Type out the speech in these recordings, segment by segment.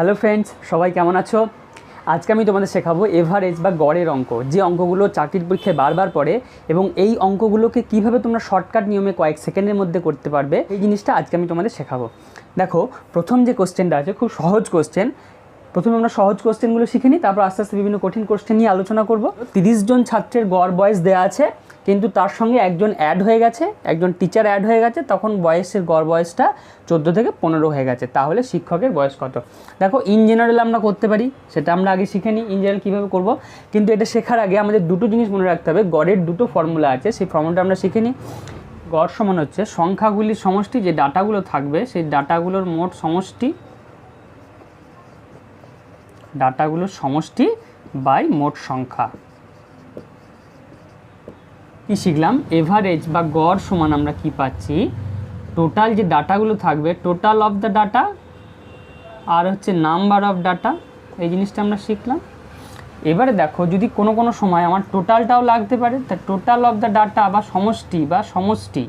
Hello friends, সবাই কেমন আছো? আজকে আমি তোমাদের শেখাবো এভারেজ বা গড়ের অঙ্ক, যে অঙ্কগুলো চাকরির পরীক্ষায় বারবার পড়ে এবং এই অঙ্কগুলোকে কীভাবে তোমরা শর্টকাট নিয়মে কয়েক সেকেন্ডের মধ্যে করতে পারবে, এই জিনিসটা আজকে আমি তোমাদের শেখাবো। দেখো, প্রথম যে কোশ্চেনটা আছে, খুব সহজ কোশ্চেন প্রথমে আমরা সহজ কোশ্চেনগুলো শিখে নিই, তারপর আস্তে আস্তে বিভিন্ন কঠিন কোশ্চেন নিয়ে আলোচনা করব। তিরিশ জন ছাত্রের গড় বয়স দেওয়া আছে, কিন্তু তার সঙ্গে একজন অ্যাড হয়ে গেছে, একজন টিচার অ্যাড হয়ে গেছে, তখন বয়সের গড় বয়সটা চোদ্দ থেকে পনেরো হয়ে গেছে, তাহলে শিক্ষকের বয়স কত? দেখো ইন জেনারেল আমরা করতে পারি, সেটা আমরা আগে শিখে নিই ইন জেনারেল কীভাবে করব, কিন্তু এটা শেখার আগে আমাদের দুটো জিনিস মনে রাখতে হবে, গড়ের দুটো ফর্মুলা আছে, সেই ফর্মুলাটা আমরা শিখে নিই। গড় সমান হচ্ছে সংখ্যাগুলির সমষ্টি, যে ডাটাগুলো থাকবে, সেই ডাটাগুলোর মোট সমষ্টি ডাটাগুলোর সমষ্টি বাই মোট সংখ্যা। কি শিখলাম? এভারেজ বা গড় সমান আমরা কি পাচ্ছি? টোটাল যে ডাটাগুলো থাকবে টোটাল অফ দ্য ডাটা আর হচ্ছে নাম্বার অফ ডাটা এই জিনিসটা আমরা শিখলাম। এবারে দেখো, যদি কোনো কোনো সময় আমার টোটালটাও লাগতে পারে, তা টোটাল অফ দ্য ডাটা বা সমষ্টি বা সমষ্টি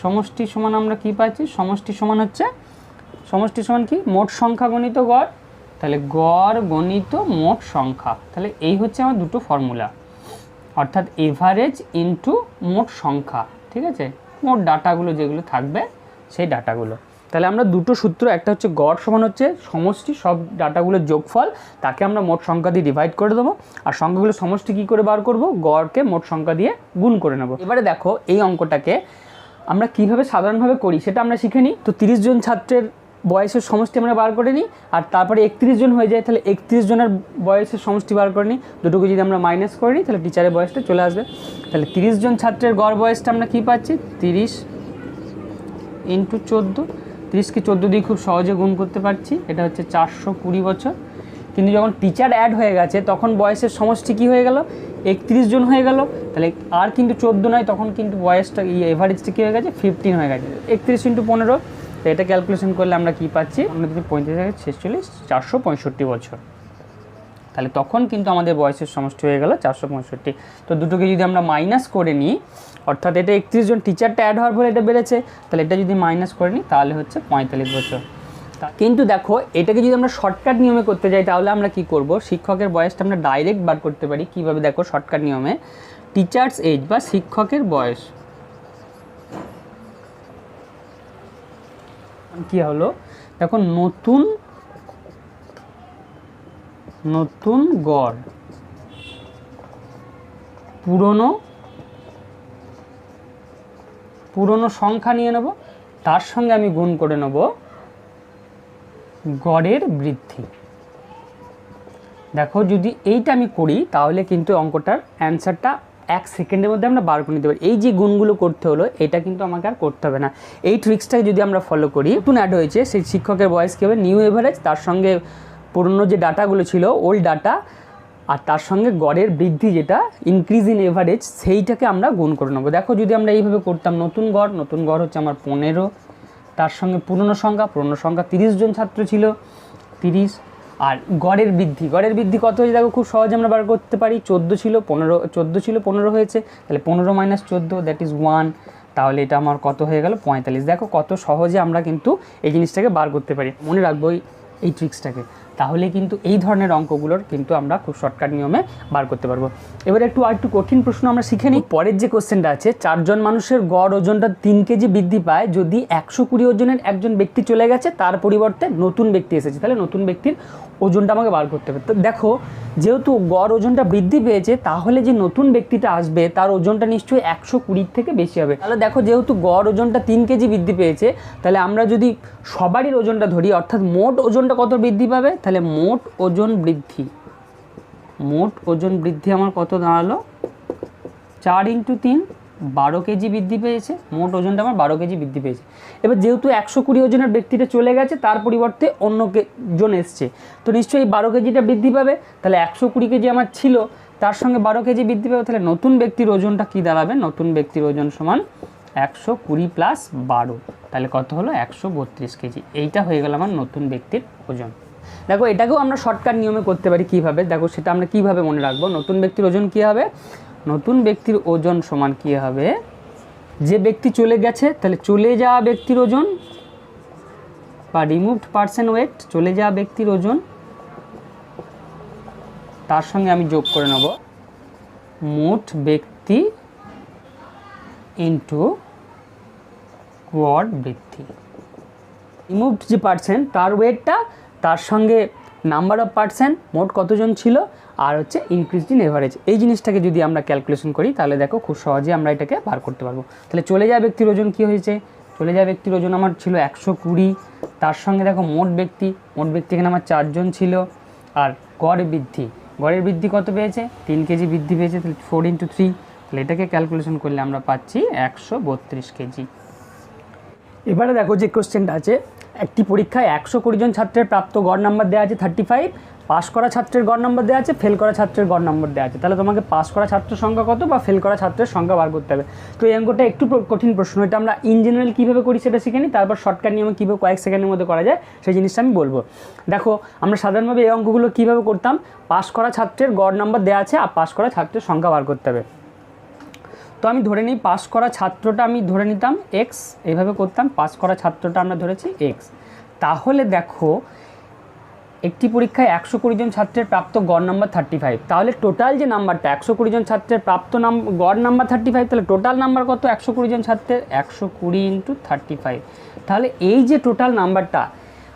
সমষ্টি সমান আমরা কি পাচ্ছি? সমষ্টি সমান হচ্ছে, সমষ্টি সমান কি? মোট সংখ্যা গণিত গড়। তাহলে গড় গণিত মোট সংখ্যা। তাহলে এই হচ্ছে আমার দুটো ফর্মুলা অর্থাৎ এভারেজ ইনটু মোট সংখ্যা, ঠিক আছে? মোট ডাটাগুলো যেগুলো থাকবে, সেই ডাটাগুলো। তাহলে আমরা দুটো সূত্র, একটা হচ্ছে গড় সমান হচ্ছে সমষ্টি, সব ডাটাগুলোর যোগফল, তাকে আমরা মোট সংখ্যা দিয়ে ডিভাইড করে দেবো। আর সংখ্যাগুলো সমষ্টি কী করে বার করব? গড়কে মোট সংখ্যা দিয়ে গুণ করে নেব। এবারে দেখো, এই অঙ্কটাকে আমরা কীভাবে সাধারণভাবে করি, সেটা আমরা শিখে নিই। তো তিরিশ জন ছাত্রের বয়সের সমষ্টি আমরা বার করে নিই আর তারপরে একত্রিশ জন হয়ে যায়, তাহলে একত্রিশ জনের বয়সের সমষ্টি বার করে নিই দুটোকে যদি আমরা মাইনাস করে নিই তাহলে টিচারের বয়সটা চলে আসবে। তাহলে তিরিশ জন ছাত্রের গড় বয়সটা আমরা কী পাচ্ছি? তিরিশ ইন্টু চোদ্দ। তিরিশকে চোদ্দ দিয়ে খুব সহজে গুণ করতে পারছি। এটা হচ্ছে চারশো কুড়ি বছর। কিন্তু যখন টিচার অ্যাড হয়ে গেছে, তখন বয়সের সমষ্টি কী হয়ে গেল? একত্রিশ জন হয়ে গেল। তাহলে আর কিন্তু চোদ্দ নয়, তখন কিন্তু বয়সটা এভারেজটা কী হয়ে গেছে? ফিফটিন হয়ে গেছে। একত্রিশ ইন্টু পনেরো। তো এটা ক্যালকুলেশন করলে আমরা কী পাচ্ছি? আমরা যদি পঁয়ত্রিশ থেকে ছেচল্লিশ, চারশো পঁয়ষট্টি বছর। তাহলে তখন কিন্তু আমাদের বয়সের সমষ্টি হয়ে গেল চারশো পঁয়ষট্টি। তো দুটোকে যদি আমরা মাইনাস করে নিই, অর্থাৎ এটা একত্রিশ জন টিচারটা অ্যাড হওয়ার ফলে এটা বেড়েছে, তাহলে এটা যদি মাইনাস করে নিই, তাহলে হচ্ছে পঁয়তাল্লিশ বছর। কিন্তু দেখো, এটাকে যদি আমরা শর্টকাট নিয়মে করতে যাই, তাহলে আমরা কি করব? শিক্ষকের বয়সটা আমরা ডাইরেক্ট বার করতে পারি। কীভাবে দেখো শর্টকাট নিয়মে? টিচার্স এজ বা শিক্ষকের বয়স। কি হলো? দেখো, নতুন নতুন গড়। পুরনো পুরনো সংখ্যা নিয়ে নেব। তার সঙ্গে আমি গুণ করে নেব গড়ের বৃদ্ধি। দেখো, যদি এইটা আমি করি, তাহলে কিন্তু অঙ্কটার অ্যান্সারটা এক সেকেন্ডের মধ্যে আমরা বার করে নিতে পারি। এই যে গুণগুলো করতে হলো, এটা কিন্তু আমাকে আর করতে হবে না। এই ট্রিক্সটাকে যদি আমরা ফলো করি, নতুন অ্যাড হয়েছে, সেই শিক্ষকের বয়স কী হবে? নিউ এভারেজ তার সঙ্গে পুরনো যে ডাটাগুলো ছিল ওল্ড ডাটা আর তার সঙ্গে গড়ের বৃদ্ধি যেটা ইনক্রিজ ইন এভারেজ সেইটাকে আমরা গুণ করে নেব। দেখো যদি আমরা এইভাবে করতাম, নতুন গড় নতুন গড় হচ্ছে আমার পনেরো, তার সঙ্গে পুরনো সংখ্যা পুরনো সংখ্যা তিরিশ জন ছাত্র ছিল, তিরিশ আর গড়ের বৃদ্ধি গড়ের বৃদ্ধি কত হয়েছে? দেখো খুব সহজে আমরা বার করতে পারি। চোদ্দ ছিল, পনেরো, চোদ্দ ছিল, পনেরো হয়েছে। তাহলে পনেরো মাইনাস চোদ্দ দ্যাট ইজ ওয়ান তাহলে এটা আমার কত হয়ে গেল? পঁয়তাল্লিশ। দেখো কত সহজে আমরা কিন্তু এই জিনিসটাকে বার করতে পারি। মনে রাখব এই- ট্রিক্সটাকে তাহলে কিন্তু এই ধরনের অঙ্কগুলোর কিন্তু আমরা খুব শর্টকাট নিয়মে বার করতে পারব। এবার একটু আর একটু কঠিন প্রশ্ন আমরা শিখে নিই। পরের যে কোশ্চেনটা আছে, চারজন মানুষের গড় ওজনটা তিন কেজি বৃদ্ধি পায় যদি একশো কুড়ি ওজনের একজন ব্যক্তি চলে গেছে, তার পরিবর্তে নতুন ব্যক্তি এসেছে। তাহলে নতুন ব্যক্তির ওজনটা আমাকে বার করতে হবে। তো দেখো, যেহেতু গড় ওজনটা বৃদ্ধি পেয়েছে, তাহলে যে নতুন ব্যক্তিটা আসবে, তার ওজনটা নিশ্চয়ই একশো কুড়ির থেকে বেশি হবে। তাহলে দেখো, যেহেতু গড় ওজনটা তিন কেজি বৃদ্ধি পেয়েছে, তাহলে আমরা যদি সবারই ওজনটা ধরি, অর্থাৎ মোট ওজনটা কত বৃদ্ধি পাবে? তাহলে মোট ওজন বৃদ্ধি। মোট ওজন বৃদ্ধি আমার কত দাঁড়াল? চার ইন্টু তিন, বারো কেজি বৃদ্ধি পেয়েছে। মোট ওজনটা আমার বারো কেজি বৃদ্ধি পেয়েছে। এবার যেহেতু একশো কুড়ি ওজনের ব্যক্তিটা চলে গেছে, তার পরিবর্তে অন্য জন এসছে। তো নিশ্চয়ই বারো কেজিটা বৃদ্ধি পাবে। তাহলে একশো কুড়ি কেজি আমার ছিল, তার সঙ্গে বারো কেজি বৃদ্ধি পাবে। তাহলে নতুন ব্যক্তির ওজনটা কী দাঁড়াবে? নতুন ব্যক্তির ওজন সমান একশো কুড়ি প্লাস বারো। তাহলে কত হলো? একশো বত্রিশ কেজি। এইটা হয়ে গেল আমার নতুন ব্যক্তির ওজন। দেখো, এটাকেও আমরা শর্টকাট নিয়মে করতে পারি কীভাবে? দেখো, সেটা আমরা কীভাবে মনে রাখব? নতুন ব্যক্তির ওজন কী হবে? নতুন ব্যক্তির ওজন সমান কী হবে? যে ব্যক্তি চলে গেছে, তাহলে চলে যাওয়া ব্যক্তির ওজন, বা রিমুভড পার্সন ওয়েট চলে যাওয়া ব্যক্তির ওজন, তার সঙ্গে আমি যোগ করে নেব। মোট ব্যক্তি ইন্টু গড় বৃদ্ধি রিমুভড যে পার্সেন্ট তার ওয়েটটা তার সঙ্গে নাম্বার অফ পার্সেন্ট মোট কতজন ছিল আর হচ্ছে ইনক্রিজ ইন এভারেজ এই জিনিসটাকে যদি আমরা ক্যালকুলেশন করি, তাহলে দেখো খুব সহজে আমরা এটাকে বার করতে পারব। তাহলে চলে যাওয়া ব্যক্তির ওজন কী হয়েছে? চলে যাওয়া ব্যক্তির ওজন আমার ছিল একশো কুড়ি। তার সঙ্গে দেখো মোট ব্যক্তি মোট ব্যক্তি এখানে আমার চারজন ছিল। আর গড় বৃদ্ধি, গড়ের বৃদ্ধি কত পেয়েছে? তিন কেজি বৃদ্ধি পেয়েছে, তাহলে ফোর ইন্টু থ্রি তাহলে এটাকে ক্যালকুলেশন করলে আমরা পাচ্ছি একশো বত্রিশ কেজি। এবারে দেখো যে কোশ্চেনটা আছে একটি পরীক্ষায় একশো কুড়ি জন ছাত্রের প্রাপ্ত গড় নাম্বার দেওয়া আছে থার্টি ফাইভ পাস করা ছাত্রের গড় নাম্বার দেওয়া আছে ফেল করা ছাত্রের গড় নাম্বার দেওয়া আছে। তাহলে তোমাকে পাস করা ছাত্রের সংখ্যা কত বা ফেল করা ছাত্রের সংখ্যা বার করতে হবে? তো এই অঙ্কটা একটু কঠিন প্রশ্ন, এটা আমরা ইন জেনারেল কীভাবে করি সেটা শিখে নিই, তারপর শর্টকাট নিয়মে কীভাবে কয়েক সেকেন্ডের মধ্যে করা যায়, সেই জিনিসটা আমি বলব। দেখো, আমরা সাধারণভাবে এই অঙ্কগুলো কীভাবে করতাম? পাস করা ছাত্রের গড় নাম্বার দেওয়া আছে আর পাস করা ছাত্রের সংখ্যা বার করতে হবে। তো আমি ধরে নিই পাস করা ছাত্রটা আমি ধরে নিতাম এক্স এইভাবে করতাম, পাস করা ছাত্রটা আমরা ধরেছি এক্স তাহলে দেখো, একটি পরীক্ষায় একশো কুড়ি জন ছাত্রের প্রাপ্ত গড় নাম্বার থার্টি ফাইভ তাহলে টোটাল যে নাম্বারটা একশো কুড়ি জন ছাত্রের প্রাপ্ত নাম, গড় নাম্বার থার্টি ফাইভ তাহলে টোটাল নাম্বার কত? একশো কুড়ি জন ছাত্রের, একশো কুড়ি ইন্টু থার্টি ফাইভ তাহলে এই যে টোটাল নাম্বারটা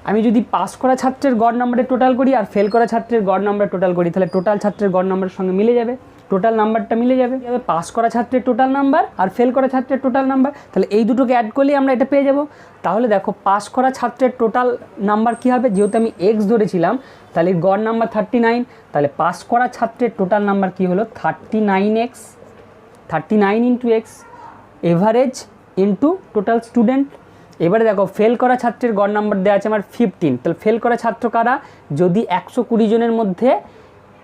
আমি যদি পাস করা ছাত্রের গড় নাম্বারে টোটাল করি আর ফেল করা ছাত্রের গড় নাম্বারে টোটাল করি, তাহলে টোটাল ছাত্রের গড় নাম্বারের সঙ্গে মিলে যাবে। টোটাল নাম্বারটা মিলে যাবে। যাবে পাস করা ছাত্রের টোটাল নাম্বার আর ফেল করা ছাত্রের টোটাল নাম্বার তাহলে এই দুটোকে অ্যাড করলেই আমরা এটা পেয়ে যাব। তাহলে দেখো পাস করা ছাত্রের টোটাল নাম্বার কী হবে? যেহেতু আমি এক্স ধরেছিলাম, তাহলে গড় নাম্বার থার্টি নাইন তাহলে পাস করা ছাত্রের টোটাল নাম্বার কী হলো? Thirty nine X thirty nine into X average into total student এবারে দেখো ফেল করা ছাত্রের গড় নাম্বার দেওয়া আছে আমার ফিফটিন তাহলে ফেল করা ছাত্র কারা? যদি একশো কুড়ি জনের মধ্যে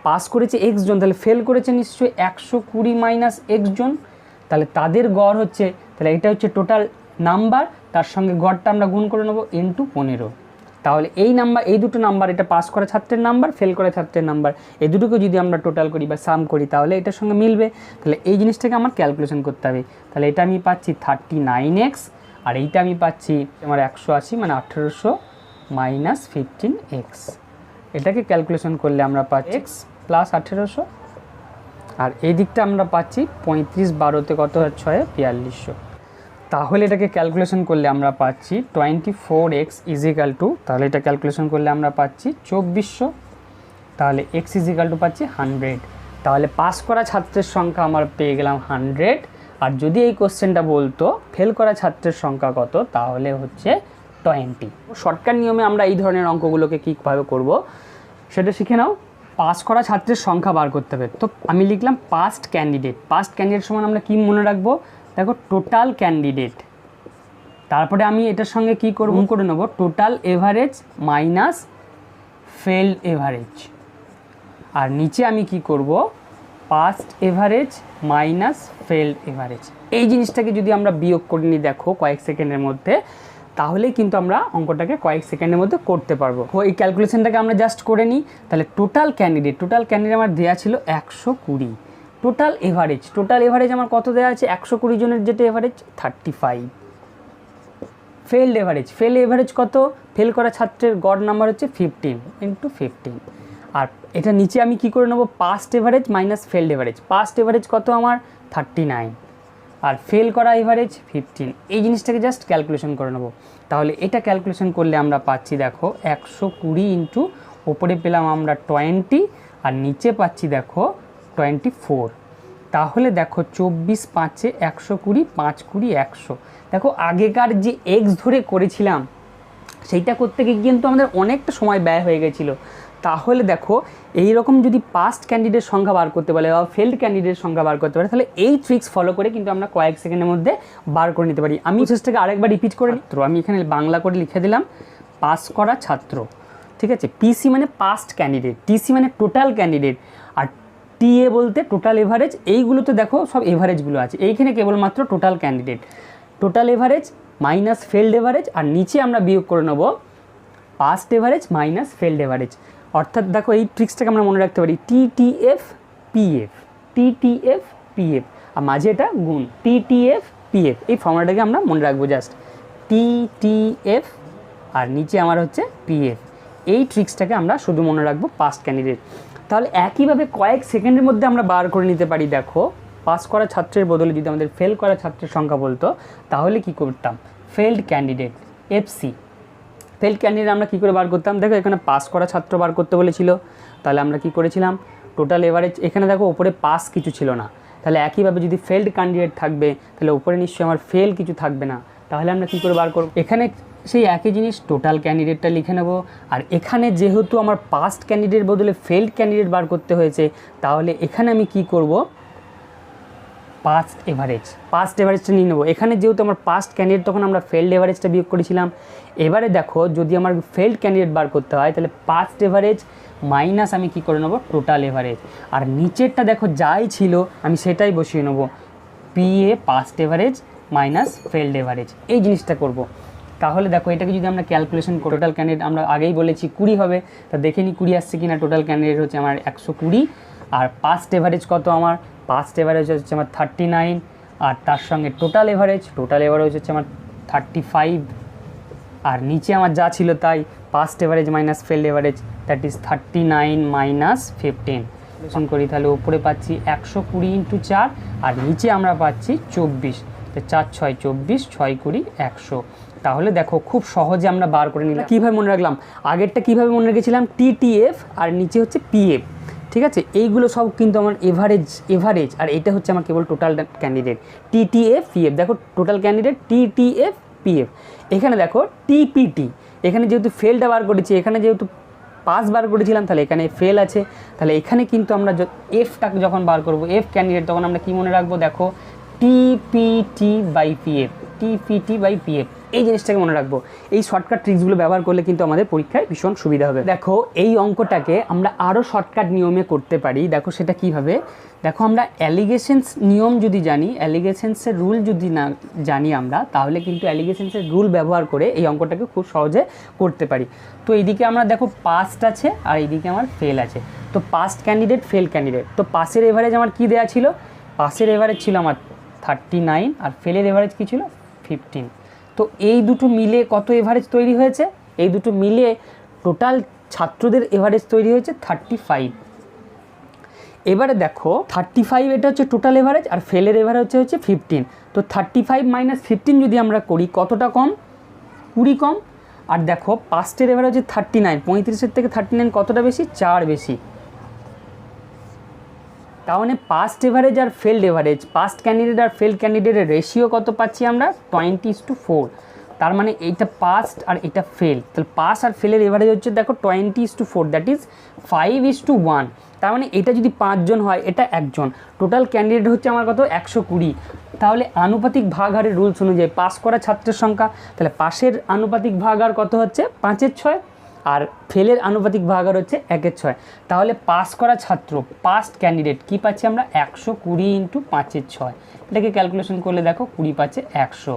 পাস করেছে এক্স জন, তাহলে ফেল করেছে নিশ্চয়ই একশো কুড়ি মাইনাস এক্স জন। তাহলে তাদের গড় হচ্ছে, তাহলে এটা হচ্ছে টোটাল নাম্বার তার সঙ্গে গড়টা আমরা গুণ করে নেব ইন্টু পনেরো। তাহলে এই নাম্বার এই দুটো নাম্বার এটা পাস করা ছাত্রের নাম্বার ফেল করা ছাত্রের নাম্বার এই দুটোকে যদি আমরা টোটাল করি বা সাম করি, তাহলে এটার সঙ্গে মিলবে। তাহলে এই জিনিসটাকে আমার ক্যালকুলেশন করতে হবে। তাহলে এটা আমি পাচ্ছি থার্টি নাইন এক্স আর এইটা আমি পাচ্ছি আমার একশো আশি মানে আঠেরোশো মাইনাস ফিফটিন এক্স এটাকে ক্যালকুলেশন করলে আমরা পাচ্ছি এক্স প্লাস আঠেরোশো। আর এই দিকটা আমরা পাচ্ছি পঁয়ত্রিশ বারোতে কত হয়? ছয়ে, বিয়াল্লিশশো। তাহলে এটাকে ক্যালকুলেশন করলে আমরা পাচ্ছি twenty four X equal to তাহলে এটা ক্যালকুলেশন করলে আমরা পাচ্ছি চব্বিশশো। তাহলে এক্স ইজিক্যাল টু পাচ্ছি হান্ড্রেড তাহলে পাস করা ছাত্রের সংখ্যা আমার পেয়ে গেলাম হান্ড্রেড আর যদি এই কোশ্চেনটা বলতো ফেল করা ছাত্রের সংখ্যা কত? তাহলে হচ্ছে টোয়েন্টি শর্টকাট নিয়মে আমরা এই ধরনের অঙ্কগুলোকে কীভাবে করব, সেটা শিখে নাও। পাস করা ছাত্রের সংখ্যা বার করতে হবে। তো আমি লিখলাম পাস্ট ক্যান্ডিডেট পাস্ট ক্যান্ডিডেট সমান আমরা কী মনে রাখব? দেখো টোটাল ক্যান্ডিডেট তারপরে আমি এটার সঙ্গে কি করব? করে নেব। Total average minus failed average আর নিচে আমি কি করব? Passed average minus failed average এই জিনিসটাকে যদি আমরা বিয়োগ করে নিই, দেখো, কয়েক সেকেন্ডের মধ্যে তাহলেই কিন্তু আমরা অঙ্কটাকে কয়েক সেকেন্ডের মধ্যে করতে পারব। এই ক্যালকুলেশনটাকে আমরা জাস্ট করে নিই। তাহলে টোটাল ক্যান্ডিডেট টোটাল ক্যান্ডিডেট আমার দেওয়া ছিল একশো কুড়ি। টোটাল এভারেজ টোটাল এভারেজ আমার কত দেওয়া আছে? একশো কুড়ি জনের যেটা average thirty five failed average fail average কত? ফেল করা ছাত্রের গড় নাম্বার হচ্ছে ফিফটিন ইন্টু ফিফটিন আর এটা নিচে আমি কি করে নেব? Passed average minus failed average passed average কত আমার? থার্টি নাইন আর ফেল করা এভারেজ ফিফটিন এই জিনিসটাকে জাস্ট ক্যালকুলেশন করে নেব। তাহলে এটা ক্যালকুলেশন করলে আমরা পাচ্ছি দেখো একশো কুড়ি ইন্টু ওপরে পেলাম আমরা টোয়েন্টি আর নিচে পাচ্ছি দেখো টোয়েন্টি ফোর তাহলে দেখো চব্বিশ পাঁচে একশো কুড়ি, পাঁচ কুড়ি একশো। দেখো আগেকার যে এক্স ধরে করেছিলাম, সেইটা করতে গিয়ে কিন্তু আমাদের অনেকটা সময় ব্যয় হয়ে গেছিল। তাহলে দেখো এই রকম যদি পাস্ট ক্যান্ডিডেট সংখ্যা বার করতে পারে বা ফেল্ড ক্যান্ডিডেট সংখ্যা বার করতে পারে তাহলে এই ট্রিক্স ফলো করে কিন্তু আমরা কয়েক সেকেন্ডের মধ্যে বার করে নিতে পারি। আমি প্রসেসটাকে আরেকবার রিপিট করে তো আমি এখানে বাংলা করে লিখে দিলাম পাস করা ছাত্র। ঠিক আছে? পিসি মানে পাস্ট ক্যান্ডিডেট টিসি মানে টোটাল ক্যান্ডিডেট আর টিএ বলতে টোটাল এভারেজ এইগুলোতে দেখো সব এভারেজগুলো আছে। এইখানে কেবলমাত্র total candidate total average minus failed average আর নিচে আমরা বিয়োগ করে নেব passed average minus failed average অর্থাৎ দেখো এই ট্রিক্সটাকে আমরা মনে রাখতে পারি টিটিএফ পিএফ টিটিএফ পিএফ আর মাঝে এটা গুণ টিটিএফ পিএফ এই ফর্মুলাটাকে আমরা মনে রাখব জাস্ট টিটিএফ আর নিচে আমার হচ্ছে পিএফ এই ট্রিক্সটাকে আমরা শুধু মনে রাখব পাস্ট ক্যান্ডিডেট তাহলে একইভাবে কয়েক সেকেন্ডের মধ্যে আমরা বার করে নিতে পারি, দেখো পাস করা ছাত্রের বদলে যদি আমাদের ফেল করা ছাত্রের সংখ্যা বলতো, তাহলে কি করতাম? Failed candidate FC fail candidate আমরা কী করে বার করতাম? দেখো, এখানে পাস করা ছাত্র বার করতে বলেছিল। তাহলে আমরা কি করেছিলাম? টোটাল এভারেজ এখানে দেখো ওপরে পাস কিছু ছিল না। তাহলে একইভাবে যদি ফেল্ড ক্যান্ডিডেট থাকবে, তাহলে উপরে নিশ্চয়ই আমার ফেল কিছু থাকবে না। তাহলে আমরা কী করে বার করব? এখানে সেই একই জিনিস টোটাল ক্যান্ডিডেটটা লিখে নেব। আর এখানে যেহেতু আমার পাস্ট ক্যান্ডিডেট বদলে ফেল্ড ক্যান্ডিডেট বার করতে হয়েছে, তাহলে এখানে আমি কি করব? পাস্ট এভারেজ পাস্ট এভারেজটা নিয়ে নেব। এখানে যেহেতু আমার পাস্ট ক্যান্ডিডেট তখন আমরা ফেল্ড এভারেজটা বিয়োগ করেছিলাম। এবারে দেখো, যদি আমার ফেল্ড ক্যান্ডিডেট বার করতে হয়, তাহলে পাস্ট এভারেজ মাইনাস আমি কি করে নেব? টোটাল এভারেজ আর নিচেরটা দেখো, যাই ছিল, আমি সেটাই বসিয়ে নেব। P A passed average minus failed average এই জিনিসটা করব। তাহলে দেখো, এটাকে যদি আমরা ক্যালকুলেশন করি টোটাল ক্যান্ডিডেট আমরা আগেই বলেছি কুড়ি হবে। তা দেখে নিই কুড়ি আসছে কিনা? টোটাল ক্যান্ডিডেট হচ্ছে আমার একশো কুড়ি। আর পাস্ট এভারেজ কত আমার? পাস্ট এভারেজ হচ্ছে আমার থার্টি নাইন আর তার সঙ্গে টোটাল এভারেজ টোটাল এভারেজ হচ্ছে আমার থার্টি ফাইভ আর নিচে আমার যা ছিল তাই passed average minus failed average that is thirty nine minus fifteen করি তাহলে, উপরে পাচ্ছি একশো কুড়ি ইন্টু চার, আর নিচে আমরা পাচ্ছি চব্বিশ। তো চার, ছয়, চব্বিশ, ছয় কুড়ি, একশো। তাহলে দেখো, খুব সহজে আমরা বার করে নিলাম। কীভাবে মনে রাখলাম? আগেরটা কীভাবে মনে রেখেছিলাম? টিটিএফ আর নিচে হচ্ছে পিএফ ঠিক আছে? এইগুলো সব কিন্তু আমার এভারেজ এভারেজ আর এটা হচ্ছে আমার কেবল টোটাল ক্যান্ডিডেট টিটিএফ পিএফ দেখো টোটাল ক্যান্ডিডেট টিটিএফ পিএফ এখানে দেখো টিপিটি এখানে যেহেতু ফেলটা বার করেছি, এখানে যেহেতু পাস বার করেছিলাম, তাহলে এখানে ফেল আছে। তাহলে এখানে কিন্তু আমরা এফটাকে যখন বার করব এফ ক্যান্ডিডেট তখন আমরা কি মনে রাখব? দেখো TPT by PF TPT by PF এই জিনিসটাকে মনে রাখব। এই শর্টকাট ট্রিক্সগুলো ব্যবহার করলে কিন্তু আমাদের পরীক্ষায় ভীষণ সুবিধা হবে। দেখো, এই অঙ্কটাকে আমরা আরও শর্টকাট নিয়মে করতে পারি। দেখো সেটা কীভাবে? দেখো, আমরা অ্যালিগেশনস নিয়ম যদি জানি অ্যালিগেশনসের রুল যদি না জানি আমরা, তাহলে কিন্তু অ্যালিগেশনসের রুল ব্যবহার করে এই অঙ্কটাকে খুব সহজে করতে পারি। তো এইদিকে আমরা দেখো পাস্ট আছে, আর এইদিকে আমার ফেল আছে। তো পাস্ট ক্যান্ডিডেট ফেল ক্যান্ডিডেট তো পাসের এভারেজ আমার কি দেওয়া ছিল? পাসের এভারেজ ছিল আমার থার্টি নাইন আর ফেলের এভারেজ কী ছিল? ফিফটিন তো এই দুটো মিলে কত এভারেজ তৈরি হয়েছে? এই দুটো মিলে টোটাল ছাত্রদের এভারেজ তৈরি হয়েছে থার্টি ফাইভ এবারে দেখো থার্টি ফাইভ এটা হচ্ছে টোটাল এভারেজ আর ফেলের এভারেজ হচ্ছে হচ্ছে ফিফটিন তো থার্টি ফাইভ মাইনাস ফিফটিন যদি আমরা করি, কতটা কম? কুড়ি কম। আর দেখো পাস্টের এভারেজ হচ্ছে থার্টি নাইন পঁয়ত্রিশের থেকে থার্টি নাইন কতটা বেশি? চার বেশি। তাহলে পাস্ট এভারেজ আর ফেল্ড এভারেজ পাস্ট ক্যান্ডিডেট আর ফেল্ড ক্যান্ডিডেটের রেশিও কত পাচ্ছি আমরা? টোয়েন্টি টু ফোর তার মানে এইটা পাস্ট আর এটা ফেল তাহলে পাস আর ফেলের এভারেজ হচ্ছে দেখো twenty is to four that is five is to one তার মানে এটা যদি পাঁচজন হয়, এটা একজন। টোটাল ক্যান্ডিডেট হচ্ছে আমার কত? একশো কুড়ি। তাহলে আনুপাতিক ভাগ হারের রুলস অনুযায়ী পাস করা ছাত্রের সংখ্যা। তাহলে পাশের আনুপাতিক ভাগ আর কত হচ্ছে? পাঁচের ছয়। আর ফেলের আনুপাতিক ভাগ আর হচ্ছে একের ছয়। তাহলে পাস করা ছাত্র পাস্ট ক্যান্ডিডেট কি পাচ্ছি আমরা? একশো কুড়ি ইন্টু পাঁচের ছয়। এটাকে ক্যালকুলেশন করলে দেখো কুড়ি পাচ্ছে একশো।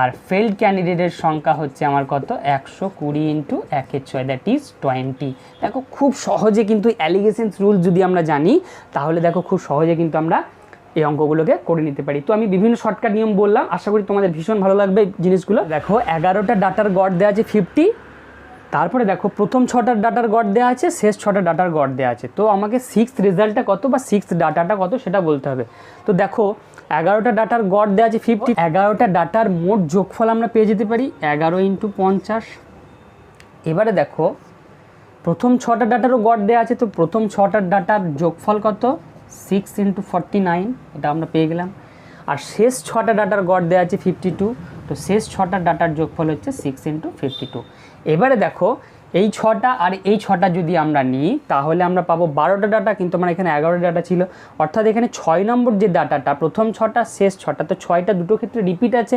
আর ফেল্ড ক্যান্ডিডেটের সংখ্যা হচ্ছে আমার কত? একশো কুড়ি ইন্টু একের ছয় দ্যাট ইজ টোয়েন্টি দেখো খুব সহজে কিন্তু অ্যালিগেশনস রুল যদি আমরা জানি, তাহলে দেখো খুব সহজে কিন্তু আমরা এই অঙ্কগুলোকে করে নিতে পারি। তো আমি বিভিন্ন শর্টকাট নিয়ম বললাম, আশা করি তোমাদের ভীষণ ভালো লাগবে জিনিসগুলো। দেখো, এগারোটা ডাটার গড় দেওয়া আছে ফিফটি তারপরে দেখো, প্রথম ছটার ডাটার গড় দেওয়া আছে, শেষ ছটা ডাটার গড় দেওয়া আছে। তো আমাকে সিক্স রেজাল্টটা কত বা সিক্স ডাটাটা কত সেটা বলতে হবে। তো দেখো, এগারোটা ডাটার গড় দেওয়া আছে ফিফটি এগারোটা ডাটার মোট যোগফল আমরা পেয়ে যেতে পারি এগারো ইন্টু পঞ্চাশ। এবারে দেখো, প্রথম ছটা ডাটারও গড় দেওয়া আছে, তো প্রথম ছটার ডাটার যোগফল কত? সিক্স ইন্টু ফর্টি নাইন এটা আমরা পেয়ে গেলাম। আর শেষ ছটা ডাটার গড় দেওয়া আছে ফিফটি টু তো শেষ ছটা ডাটার যোগফল হচ্ছে সিক্স ইন্টু ফিফটি টু এবারে দেখো, এই ছটা আর এই ছটা যদি আমরা নিই, তাহলে আমরা পাবো বারোটা ডাটা কিন্তু আমার এখানে এগারোটা ডাটা ছিল। অর্থাৎ এখানে ছয় নম্বর যে ডাটাটা প্রথম ছটা, শেষ ছটা, তো ছয়টা দুটো ক্ষেত্রে রিপিট আছে।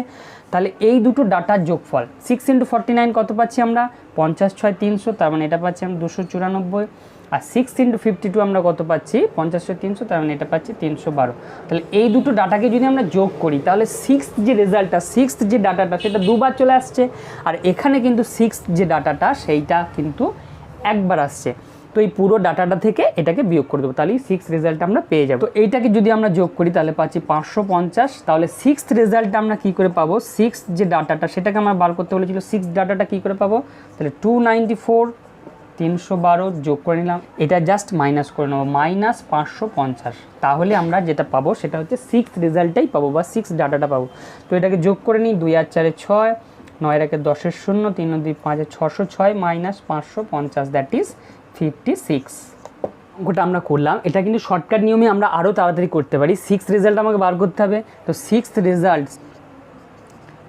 তাহলে এই দুটো ডাটার যোগফল সিক্স ইন্টু ফর্টি নাইন কত পাচ্ছি আমরা? পঞ্চাশ ছয় তিনশো, তার মানে এটা পাচ্ছি আমরা দুশো চুরানব্বই। আর সিক্স ইন্টু ফিফটি টু আমরা কত পাচ্ছি? পঞ্চাশ ছয় তিনশো, তার মানে এটা পাচ্ছি তিনশো বারো। তাহলে এই দুটো ডাটাকে যদি আমরা যোগ করি, তাহলে সিক্স যে রেজাল্টটা সিক্স যে ডাটাটা, সেটা দুবার চলে আসছে। আর এখানে কিন্তু সিক্স যে ডাটাটা, সেইটা কিন্তু একবার আসছে। তো এই পুরো ডাটাটা থেকে এটাকে বিয়োগ করে দেবো। তাহলে সিক্স রেজাল্ট আমরা পেয়ে যাব। তো এইটাকে যদি আমরা যোগ করি, তাহলে পাচ্ছি পাঁচশো পঞ্চাশ। তাহলে সিক্স রেজাল্ট আমরা কী করে পাবো? সিক্স যে ডাটাটা, সেটাকে আমরা বার করতে বলেছিল সিক্স ডাটাটা কী করে পাবো? তাহলে টু নাইনটি ফোর তিনশো বারো যোগ করে নিলাম, এটা জাস্ট মাইনাস করে নেব মাইনাস পাঁচশো পঞ্চাশ। তাহলে আমরা যেটা পাবো সেটা হচ্ছে সিক্স রেজাল্টটাই পাবো বা সিক্স ডাটাটা পাবো। তো এটাকে যোগ করে নিই, দুই আর চারে ছয়, নয় একে দশের শূন্য, তিন দুই পাঁচে ছশো ছয় মাইনাস পাঁচশো পঞ্চাশ দ্যাট ইজ ফিফটি সিক্স অঙ্কটা আমরা করলাম, এটা কিন্তু শর্টকাট নিয়মে আমরা আরও তাড়াতাড়ি করতে পারি। সিক্স রেজাল্ট আমাকে বার করতে হবে, তো সিক্স রেজাল্ট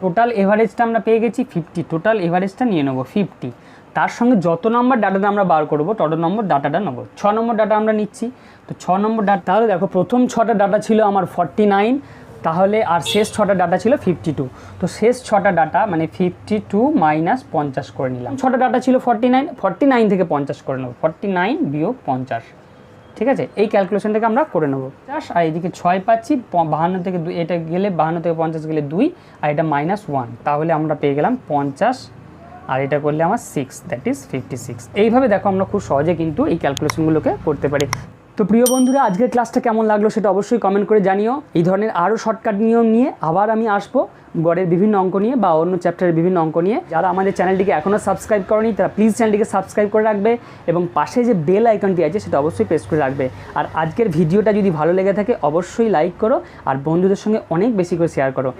টোটাল এভারেজটা আমরা পেয়ে গেছি ফিফটি টোটাল এভারেজটা নিয়ে নেব ফিফটি তার সঙ্গে যত নম্বর ডাটাটা আমরা বার করব, তত নম্বর ডাটাটা নেব। ছ নম্বর ডাটা আমরা নিচ্ছি। তো ছ নম্বর ডাটা, তাহলে দেখো প্রথম ছটা ডাটা ছিল আমার ফর্টি নাইন, তাহলে আর শেষ ছটা ডাটা ছিল ফিফটি টু। তো শেষ ছটা ডাটা মানে ফিফটি টু মাইনাস পঞ্চাশ করে নিলাম। ছটা ডাটা ছিল ফর্টি নাইন ফর্টি নাইন থেকে পঞ্চাশ করে নেব। ফর্টি নাইন বিয়োগ পঞ্চাশ। ঠিক আছে? এই ক্যালকুলেশনটাকে আমরা করে নেব। পঞ্চাশ, আর এদিকে ছয় পাচ্ছি বাহান্ন থেকে দুই এটা গেলে বাহান্ন থেকে পঞ্চাশ গেলে দুই, আর এটা মাইনাস ওয়ান তাহলে আমরা পেয়ে গেলাম পঞ্চাশ আর এটা করলে আমার six that is fifty six এইভাবে দেখো আমরা খুব সহজে কিন্তু এই ক্যালকুলেশনগুলোকে করতে পারি। তো প্রিয় বন্ধুরা, আজকের ক্লাসটা কেমন লাগল সেটা অবশ্যই কমেন্ট করে জানিও। এই ধরনের আরও শর্টকাট নিয়ম নিয়ে আবার আমি আসব গড়ের বিভিন্ন অঙ্ক নিয়ে বা অন্য চ্যাপ্টারের বিভিন্ন অঙ্ক নিয়ে। যারা আমাদের চ্যানেলটিকে এখনও সাবস্ক্রাইব করেনি, তারা প্লিজ চ্যানেলটিকে সাবস্ক্রাইব করে রাখবে এবং পাশে যে বেল আইকনটি আছে সেটা অবশ্যই প্রেস করে রাখবে। আর আজকের ভিডিওটা যদি ভালো লেগে থাকে, অবশ্যই লাইক করো আর বন্ধুদের সঙ্গে অনেক বেশি করে শেয়ার করো।